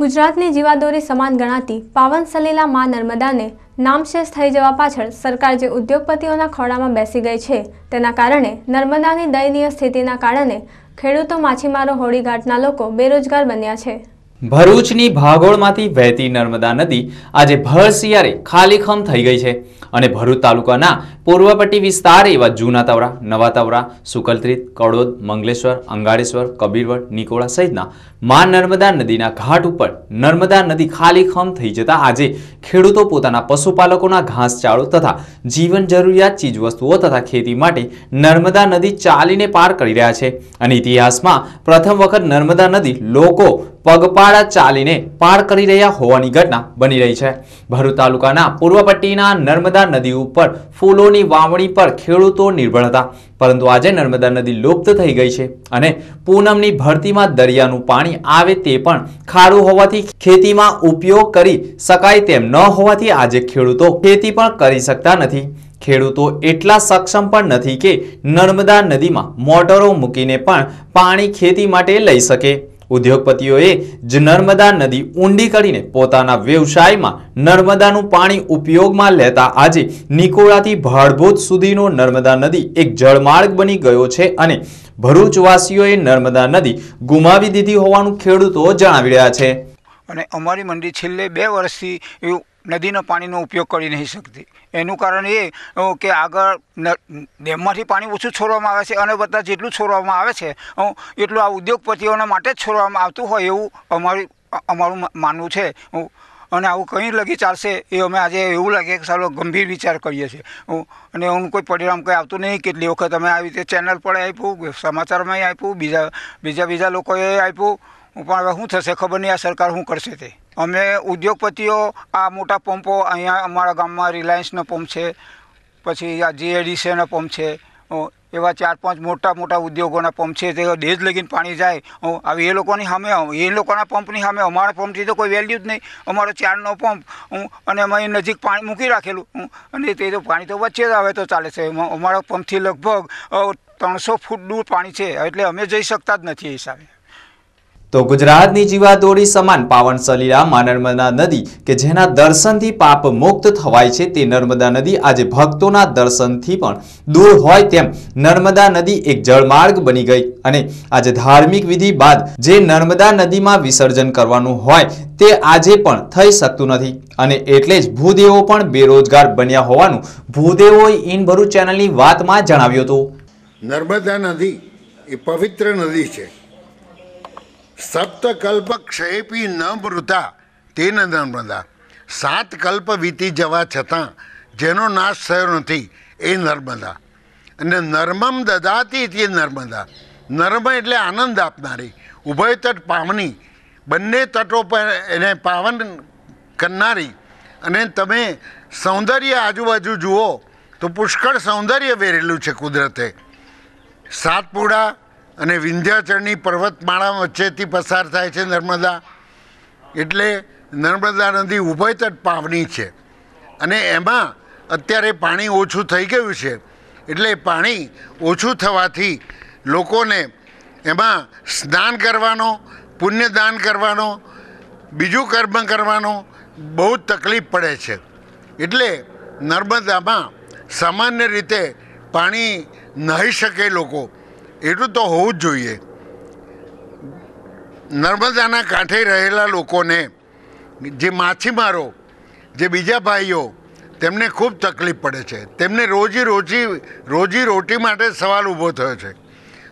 ગુજરાતની જીવાદોરી સમાન ગણાતી પાવન સલીલા મા નર્મદાને નામશેષ થઈ જવા પાછળ સરકાર જે ઉદ્યોગપતિઓના ખોળામાં બેસી ગઈ છે, તેના કારણે નર્મદાની દયનીય સ્થિતિના કારણે ખેડૂતો માછીમારો હોળીઘાટના લોકો બેરોજગાર બન્યા છે. ભરૂચની ભાગોળમાંથી વહેતી નર્મદા નદી આજે ભર શિયાળે ખાલીખમ થઈ ગઈ છે અને ભરૂચ તાલુકાના પૂર્વપટ્ટી વિસ્તાર એવા જૂના તવરા, નવા તવરા, સુકલત્રીત કડોદ મંગલેશ્વર અંગાળેશ્વર કબીરવડ, નિકોળા સહિતના મા નર્મદા નદીના ઘાટ ઉપર નર્મદા નદી ખાલીખમ થઈ જતા આજે ખેડૂતો પોતાના પશુપાલકોના ઘાસચાળો તથા જીવન જરૂરિયાત ચીજવસ્તુઓ તથા ખેતી માટે નર્મદા નદી ચાલીને પાર કરી રહ્યા છે. અને ઇતિહાસમાં પ્રથમ વખત નર્મદા નદી લોકો પગપાળા ચાલીને પાર કરી રહ્યા હોવાની ઘટના બની રહી છે. ભરૂચ તાલુકાના પૂર્વ પટ્ટીના નર્મદા નદી ઉપર ફૂલોની વાવણી પર ખેડૂતો નિર્ભર હતા. પરંતુ આજે નર્મદા નદી લુપ્ત થઈ ગઈ છે અને પૂનમની ભરતીમાં દરિયાનું પાણી આવે તે પણ ખારું હોવાથી ખેતીમાં ઉપયોગ કરી શકાય તેમ ન હોવાથી આજે ખેડૂતો ખેતી પણ કરી શકતા નથી. ખેડૂતો એટલા સક્ષમ પણ નથી કે નર્મદા નદીમાં મોટરો મૂકીને પણ પાણી ખેતી માટે લઈ શકે. ઉદ્યોગપતિઓએ જ નર્મદા નદી ઊંડી કરીને પોતાના વ્યવસાયમાં નર્મદાનું પાણી ઉપયોગમાં લેતા આજે નિકોળાથી ભાડભૂત સુધીનો નર્મદા નદી એક જળમાર્ગ બની ગયો છે અને ભરૂચવાસીઓએ નર્મદા નદી ગુમાવી દીધી હોવાનું ખેડૂતો જણાવી રહ્યા છે. અને અમારી મંડી છેલ્લે બે વર્ષથી નદીના પાણીનો ઉપયોગ કરી નહીં શકતી. એનું કારણ એ કે આગળ ડેમમાંથી પાણી ઓછું છોડવામાં આવે છે અને બધા જેટલું છોડવામાં આવે છે એટલું આ ઉદ્યોગપતિઓના માટે જ છોડવામાં આવતું હોય એવું અમારું અમારું માનવું છે. અને આવું કંઈ લગી ચાલશે એ અમે આજે એવું લાગે કે સારો ગંભીર વિચાર કરીએ છીએ. અને એનું કોઈ પરિણામ કંઈ આવતું નહીં. કેટલી વખત અમે આવી રીતે ચેનલ પર આપ્યું સમાચારમાં આપ્યું, બીજા બીજા બીજા લોકોએ આપ્યું. પણ હવે શું થશે ખબર નહીં, આ સરકાર શું કરશે તે? અમે ઉદ્યોગપતિઓ આ મોટા પંપો અહીંયા અમારા ગામમાં રિલાયન્સનો પંપ છે, પછી આ જીએડીસીનો પંપ છે એવા ચાર પાંચ મોટા મોટા ઉદ્યોગોના પંપ છે, તે દેશ લગીને પાણી જાય હવે એ લોકોની સામે એ લોકોના પંપની સામે, અમારા પંપથી તો કોઈ વેલ્યુ જ નહીં, અમારો ચારનો પંપ હું અને અમે નજીક પાણી મૂકી રાખેલું હું અને તે તો પાણી તો વચ્ચે જ આવે તો ચાલે છે, અમારા પંપથી લગભગ ત્રણસો ફૂટ દૂર પાણી છે, એટલે અમે જઈ શકતા જ નથી એ હિસાબે. તો ગુજરાતની જીવાદોરી સમાન પાવન સલીલા મા નર્મદા નદી કે જેના દર્શનથી પાપ મુક્ત થવાય છે તે નર્મદા નદી આજે ભક્તોના દર્શનથી પણ દૂર હોય તેમ નર્મદા નદી એક જળમાર્ગ બની ગઈ અને આજે ધાર્મિક વિધિ બાદ જે નર્મદા નદીમાં વિસર્જન કરવાનું હોય તે આજે પણ થઈ શકતું નથી. અને એટલે જ ભૂદેવો પણ બેરોજગાર બન્યા હોવાનું ભૂદેવોએ ઇન ભરૂચ ચેનલની વાતમાં જણાવ્યું હતું. નર્મદા નદી એ પવિત્ર નદી છે. સપ્તકલ્પ ક્ષયપી ન મૃતા, તે ન નર્મદા સાત કલ્પ વીતી જવા છતાં જેનો નાશ થયો નથી, એ નર્મદા. અને નર્મમ દદાતી તે નર્મદા. નર્મ એટલે આનંદ આપનારી, ઉભય તટ પાવની બંને તટો પર એને પાવન કરનારી. અને તમે સૌંદર્ય આજુબાજુ જુઓ, તો પુષ્કળ સૌંદર્ય વેરેલું છે કુદરતે. સાતપુડા અને વિંધ્યાચળની પર્વતમાળા વચ્ચેથી પસાર થાય છે નર્મદા. એટલે નર્મદા નદી ઉભયતટ પાવની છે. અને એમાં અત્યારે પાણી ઓછું થઈ ગયું છે. એટલે પાણી ઓછું થવાથી લોકોને એમાં સ્નાન કરવાનો, પુણ્યદાન કરવાનો, બીજું કર્મ કરવાનો બહુ તકલીફ પડે છે. એટલે નર્મદામાં સામાન્ય રીતે પાણી નાહી શકે લોકો. એટલું તો હોવું જ જોઈએ. નર્મદાના કાંઠે રહેલા લોકોને જે માછીમારો જે બીજા ભાઈઓ, તેમને ખૂબ તકલીફ પડે છે. તેમને રોજી રોજી રોજી રોટી માટે સવાલ ઊભો થયો છે.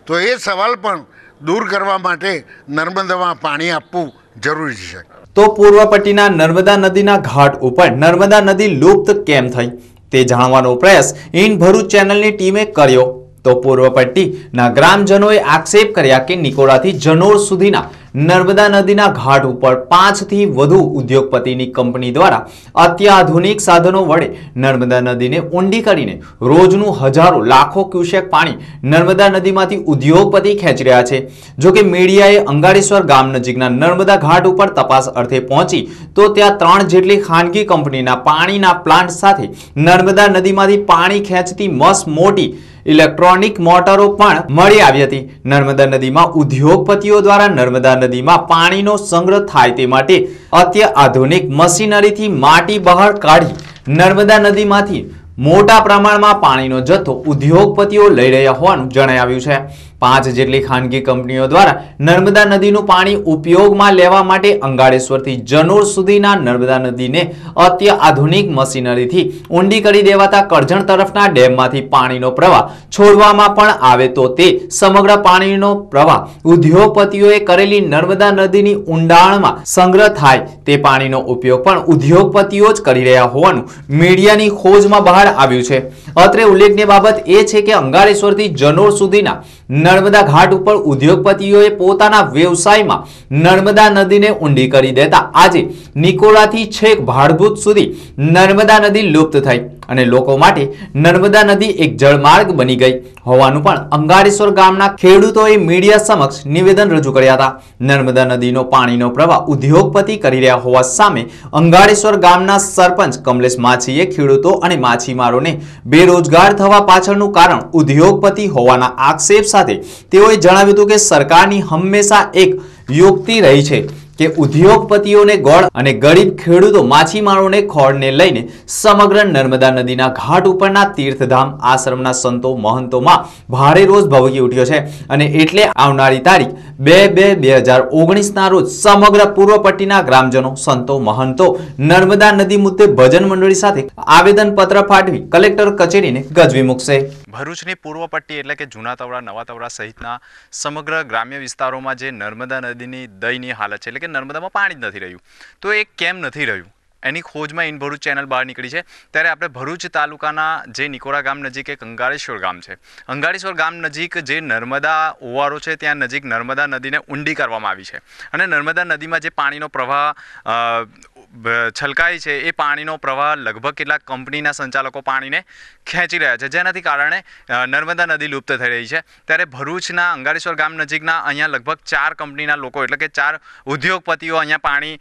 તો એ સવાલ પણ દૂર કરવા માટે નર્મદામાં પાણી આપવું જરૂરી છે. તો પૂર્વ પટ્ટીના નર્મદા નદીના ઘાટ ઉપર નર્મદા નદી લુપ્ત કેમ થઈ? તે જાણવાનો પ્રયાસ ઇન ભરૂચ ચેનલની ટીમે કર્યો. તો પૂર્વ પટ્ટીના ગ્રામજનોએ આક્ષેપ કર્યા કે નિકોડાથી જનોર સુધીના નર્મદા નદીના ઘાટ ઉપર પાંચથી વધુ ઉદ્યોગપતિની કંપની દ્વારા અત્યાધુનિક સાધનો વડે નર્મદા નદીને ઊંડી કરીને રોજનું હજારો લાખો ક્યુસેક પાણી નર્મદા નદીમાંથી ઉદ્યોગપતિ ખેંચી રહ્યા છે. જોકે મીડિયાએ અંગારેશ્વર ગામ નજીકના નર્મદા ઘાટ ઉપર તપાસ અર્થે પહોંચી, તો ત્યાં ત્રણ જેટલી ખાનગી કંપનીના પાણીના પ્લાન્ટ સાથે નર્મદા નદીમાંથી પાણી ખેંચતી મસ્ત મોટી ઇલેક્ટ્રોનિક મોટરો પણ મળી આવી હતી. નર્મદા નદીમાં ઉદ્યોગપતિઓ દ્વારા નર્મદા નદીમાં પાણીનો સંગ્રહ થાય તે માટે અત્યાધુનિક મશીનરીથી માટી બહાર કાઢી નર્મદા નદીમાંથી મોટા પ્રમાણમાં પાણીનો જથ્થો ઉદ્યોગપતિઓ લઈ રહ્યા હોવાનું જણાવ્યું છે. પાંચ જેટલી ખાનગી કંપનીઓ દ્વારા નર્મદા નદીનું પાણી ઉપયોગમાં લેવા માટે અંગાળેશ્વરથી જનોર સુધીના નર્મદા નદીને અત્યાધુનિક મશીનરીથી ઊંડી કરી દેવાતા કરજણ તરફના ડેમમાંથી પાણીનો પ્રવાહ છોડવામાં પણ આવે તો તે સમગ્ર પાણીનો પ્રવાહ ઉદ્યોગપતિઓએ કરેલી નર્મદા નદીની ઊંડાણમાં સંગ્રહ થાય તે પાણીનો ઉપયોગ પણ ઉદ્યોગપતિઓ જ કરી રહ્યા હોવાનું મીડિયાની ખોજમાં બહાર આવ્યું છે. અત્રે ઉલ્લેખનીય બાબત એ છે કે અંગારેશ્વરથી જનોર સુધીના નર્મદા ઘાટ ઉપર ઉદ્યોગપતિઓએ પોતાના વ્યવસાયમાં નર્મદા નદીને ઊંડી કરી દેતા. આજે નિકોલાથી છેક ભાડભૂત સુધી નર્મદા નદી લુપ્ત થઈ. અને લોકો માટે નર્મદા નદી એક જળમાર્ગ બની ગઈ. હોવાનું પણ અંગારેશ્વર ગામના ખેડૂતોએ મીડિયા સમક્ષ નિવેદન રજૂ કર્યા હતા. નર્મદા નદીનો પાણીનો પ્રવાહ ઉદ્યોગપતિ કરી રહ્યા હોવા સામે અંગારેશ્વર ગામના સરપંચ કમલેશ માછીએ ખેડૂતો અને માછીમારોને બેરોજગાર થવા પાછળનું કારણ ઉદ્યોગપતિ હોવાના આક્ષેપ સાથે તેઓએ જણાવ્યું હતું કે સરકારની હંમેશા એક યુક્તિ રહી છે. કે ઉદ્યોગપતિઓને ગોળ અને ગરીબ ખેડૂતો માછીમારોને ખોળને લઈને સમગ્ર નર્મદા નદીના ઘાટ ઉપરના તીર્થધામ આશ્રમના સંતો મહંતોમાં ભારે રોષ ભવકી ઉઠ્યો છે અને એટલે આવનારી તારીખ બે બે બે હજાર ઓગણીસના રોજ સમગ્ર પૂર્વ પટ્ટીના ગ્રામજનો, સંતો, મહંતો નર્મદા નદી મુદ્દે ભજન મંડળી સાથે આવેદન પત્ર પાઠવી કલેક્ટર કચેરીને ગજવી મૂકશે. ભરૂચની પૂર્વ પટ્ટી એટલે કે જૂના તવડા, નવા તવડા સહિતના સમગ્ર ગ્રામ્ય વિસ્તારોમાં જે નર્મદા નદીની દયનીય હાલત છે, એટલે કે નર્મદામાં પાણી જ નથી રહ્યું. તો એ કેમ નથી રહ્યું? એની ખોજમાં ઇન ભરૂચ ચેનલ બહાર નીકળી છે. ત્યારે આપણે ભરૂચ તાલુકાના જે નિકોરા ગામ નજીક એક અંગારેશ્વર ગામ છે. અંગારેશ્વર ગામ નજીક જે નર્મદા ઓવારો છે, ત્યાં નજીક નર્મદા નદીને ઊંડી કરવામાં આવી છે. અને નર્મદા નદીમાં જે પાણીનો પ્રવાહ છલકાય છે એ પાણીનો પ્રવાહ લગભગ કેટલાક કંપનીના સંચાલકો પાણીને ખેંચી રહ્યા છે, જેનાથી કારણે નર્મદા નદી લુપ્ત થઈ રહી છે. ત્યારે ભરૂચના અંગારેશ્વર ગામ નજીકના અહીંયા લગભગ ચાર કંપનીના લોકો એટલે કે ચાર ઉદ્યોગપતિઓ અહીંયા પાણી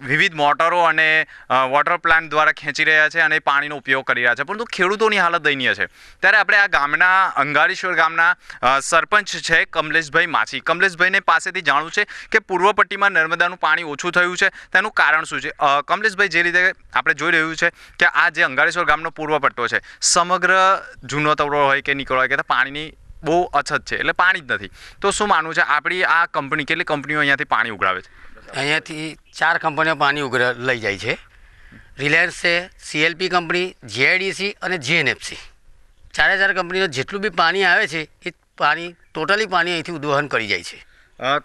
વિવિધ મોટરો અને વોટર પ્લાન્ટ દ્વારા ખેંચી રહ્યા છે અને પાણીનો ઉપયોગ કરી રહ્યા છે. પરંતુ ખેડૂતોની હાલત દયનીય છે. ત્યારે આપણે આ ગામના, અંગારેશ્વર ગામના સરપંચ છે કમલેશભાઈ માછી. કમલેશભાઈને પાસેથી જાણવું છે કે પૂર્વ પટ્ટીમાં નર્મદાનું પાણી ઓછું થયું છે. તેનું કારણ શું છે? કમલેશભાઈ, જે રીતે આપણે જોઈ રહ્યું છે કે આ જે અંગારેશ્વર ગામનો પૂર્વ પટ્ટો છે, સમગ્ર જૂનો તવડો હોય કે નીકળો હોય કે પાણીની બહુ અછત છે. એટલે પાણી જ નથી. તો શું માનવું છે? આપણી આ કંપની, કેટલી કંપનીઓ અહીંયાથી પાણી ઉઘરાવે છે? અહીંયાથી ચાર કંપનીઓ પાણી ઉગ્ર લઈ જાય છે. રિલાયન્સ છે સીએલપી કંપની જીઆઈડીસી અને જીએનએફસી ચારે ચાર કંપનીઓ જેટલું બી પાણી આવે છે એ પાણી ટોટલી પાણી અહીંથી ઉદ્વહન કરી જાય છે.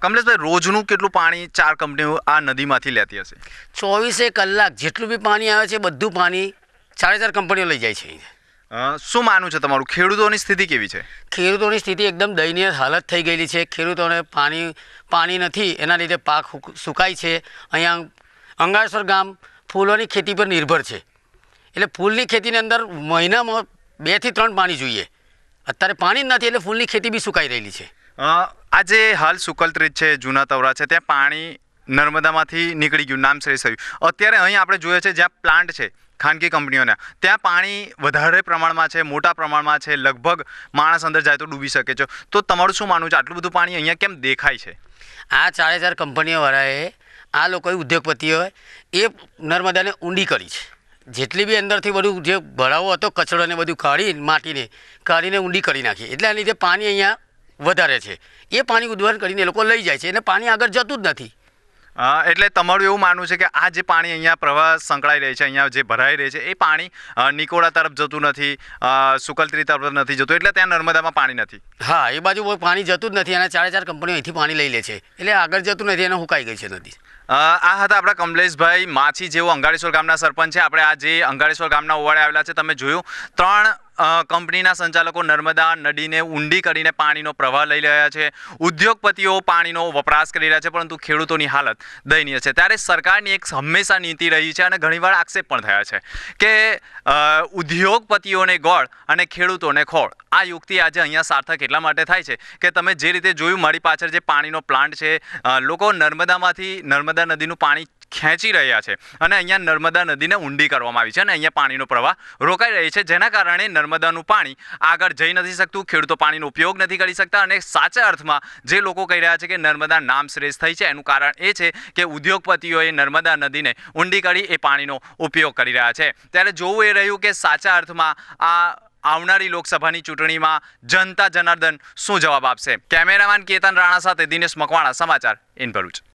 કમલેશભાઈ રોજનું કેટલું પાણી ચાર કંપનીઓ આ નદીમાંથી લેતી હશે? ચોવીસે કલાક જેટલું બી પાણી આવે છે બધું પાણી ચારે ચાર કંપનીઓ લઈ જાય છે અહીં અ, શું માનવું છે તમારું? ખેડૂતોની સ્થિતિ કેવી છે? ખેડૂતોની સ્થિતિ એકદમ દયનીય હાલત થઈ ગયેલી છે. ખેડૂતોને પાણી પાણી નથી એના લીધે પાક સુકાય છે. અહીંયા અંગારસર ગામ ફૂલોની ખેતી પર નિર્ભર છે. એટલે ફૂલની ખેતીની અંદર મહિનામાં બેથી ત્રણ પાણી જોઈએ. અત્યારે પાણી જ નથી એટલે ફૂલની ખેતી બી સુકાઈ રહેલી છે. આજે હાલ સુકલત્રીજ છે જૂના તવરા છે ત્યાં પાણી નર્મદામાંથી નીકળી ગયું નામ શ્રેષ્ઠ થયું અત્યારે અહીં આપણે જોઈએ છે જ્યાં પ્લાન્ટ છે ખાનગી કંપનીઓના. ત્યાં પાણી વધારે પ્રમાણમાં છે, મોટા પ્રમાણમાં છે, લગભગ માણસ અંદર જાય તો ડૂબી શકે છે. તો તમારું શું માનવું છે? આટલું બધું પાણી અહીંયા કેમ દેખાય છે? આ ચારે ચાર કંપનીઓવાળાએ આ લોકોએ ઉદ્યોગપતિઓએ એ નર્મદાને ઊંડી કરી છે. જેટલી બી અંદરથી બધું જે ભરાવો હતો, કચરો ને બધું કાઢી, માટીને, કાઢીને ઊંડી કરી નાખી. એટલે આ લીધે પાણી અહીંયા વધારે છે, એ પાણી ઉદ્વહન કરીને એ લોકો લઈ જાય છે. અને પાણી આગળ જતું જ નથી. એટલે તમારું એવું માનવું છે કે આ જે પાણી અહીંયા પ્રવાહ સંકળાઈ રહી છે અહીંયા જે ભરાઈ રહી છે એ પાણી નિકોડા તરફ જતું નથી સુકલત્રી તરફ નથી જતું એટલે ત્યાં નર્મદામાં પાણી નથી. હા એ બાજુ પાણી જતું જ નથી અને ચારે ચાર કંપનીઓ અહીંથી પાણી લઈ લે છે. એટલે આગળ જતું નથી અને હુકાઈ ગઈ છે નદી. આ હતા આપણા કમલેશભાઈ માછી જેવો અંગાળેશ્વર ગામના સરપંચ છે. આપણે આ જે અંગારેશ્વર ગામના ઓવાડે આવેલા છે તમે જોયું. ત્રણ કંપનીના સંચાલકો નર્મદા નદીને ઊંડી કરીને પાણીનો પ્રવાહ લઈ રહ્યા છે. ઉદ્યોગપતિઓ પાણીનો વપરાશ કરી રહ્યા છે, પરંતુ ખેડૂતોની હાલત દયનીય છે. ત્યારે સરકારની એક હંમેશા નીતિ રહી છે અને ઘણીવાર આક્ષેપ પણ થયા છે કે ઉદ્યોગપતિઓને ગોળ અને ખેડૂતોને ખોળ. આ યુક્તિ આજે અહીંયા સાર્થક એટલા માટે થાય છે કે તમે જે રીતે જોયું, મારી પાછળ જે પાણીનો પ્લાન્ટ છે લોકો નર્મદામાંથી નર્મદા નદીનું પાણી ખેંચી રહ્યા છે. અને અહીંયા નર્મદા નદીને ઊંડી કરવામાં આવી છે અને અહીંયા પાણીનો પ્રવાહ રોકાઈ રહી છે, જેના કારણે નર્મદાનું પાણી આગળ જઈ નથી શકતું, ખેડૂતો પાણીનો ઉપયોગ નથી કરી શકતા અને સાચા અર્થમાં જે લોકો કહી રહ્યા છે કે નર્મદા નામ શ્રેષ્ઠ થઈ છે, એનું કારણ એ છે કે ઉદ્યોગપતિઓએ નર્મદા નદીને ઊંડી કરી એ પાણીનો ઉપયોગ કરી રહ્યા છે. ત્યારે જોવું એ રહ્યું કે સાચા અર્થમાં આ આવનારી લોકસભાની ચૂંટણીમાં જનતા જનાર્દન શું જવાબ આપશે? કેમેરામેન કેતન રાણા સાથે દિનેશ મકવાણા સમાચાર, ઇન ભરૂચ.